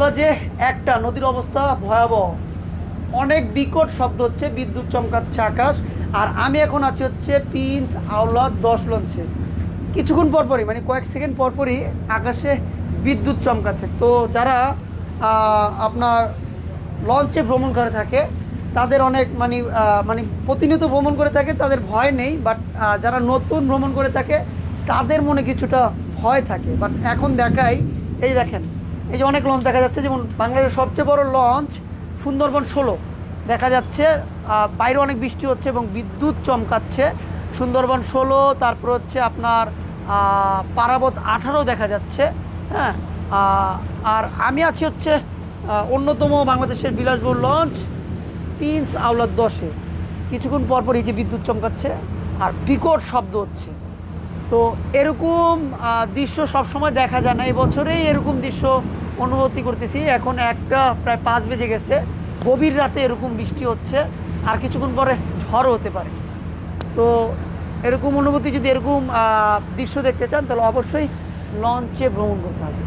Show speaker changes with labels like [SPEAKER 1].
[SPEAKER 1] যে একটা নদীর অবস্থা ভয়াবহ। অনেক বিকট শব্দ হচ্ছে, বিদ্যুৎ চমকাচ্ছে আকাশ, আর আমি এখন আছি হচ্ছে পিন্স আওলা দশ লঞ্চে। কিছুক্ষণ পরপরই মানে কয়েক সেকেন্ড পরপরই আকাশে বিদ্যুৎ চমকাচ্ছে। তো যারা আপনার লঞ্চে ভ্রমণ করে থাকে, তাদের অনেক মানে মানে প্রতিনিয়ত ভ্রমণ করে থাকে, তাদের ভয় নেই বাট যারা নতুন ভ্রমণ করে থাকে, তাদের মনে কিছুটা ভয় থাকে। বাট এখন দেখাই, এই দেখেন এই যে অনেক লঞ্চ দেখা যাচ্ছে, যেমন বাংলাদেশের সবচেয়ে বড় লঞ্চ সুন্দরবন ষোলো। দেখা যাচ্ছে বাইরে অনেক বৃষ্টি হচ্ছে এবং বিদ্যুৎ চমকাচ্ছে। সুন্দরবন ষোলো, তারপর হচ্ছে আপনার পারাবত আঠারো দেখা যাচ্ছে হ্যাঁ? আর আমি আছি হচ্ছে অন্যতম বাংলাদেশের বিলাসবহুল লঞ্চ পিন্স আওলাদ দশে। কিছুক্ষণ পরপর এই যে বিদ্যুৎ চমকাচ্ছে, আর বিকট শব্দ হচ্ছে। তো এরকম দৃশ্য সবসময় দেখা যায় না। এই বছরেই এরকম দৃশ্য অনুভূতি করতেছি। এখন একটা প্রায় পাঁচ বেজে গেছে। গভীর রাতে এরকম বৃষ্টি হচ্ছে, আর কিছুক্ষণ পরে ঝড় হতে পারে। তো এরকম অনুভূতি যদি এরকম দৃশ্য দেখতে চান, তাহলে অবশ্যই লঞ্চে ভ্রমণ করতে হবে।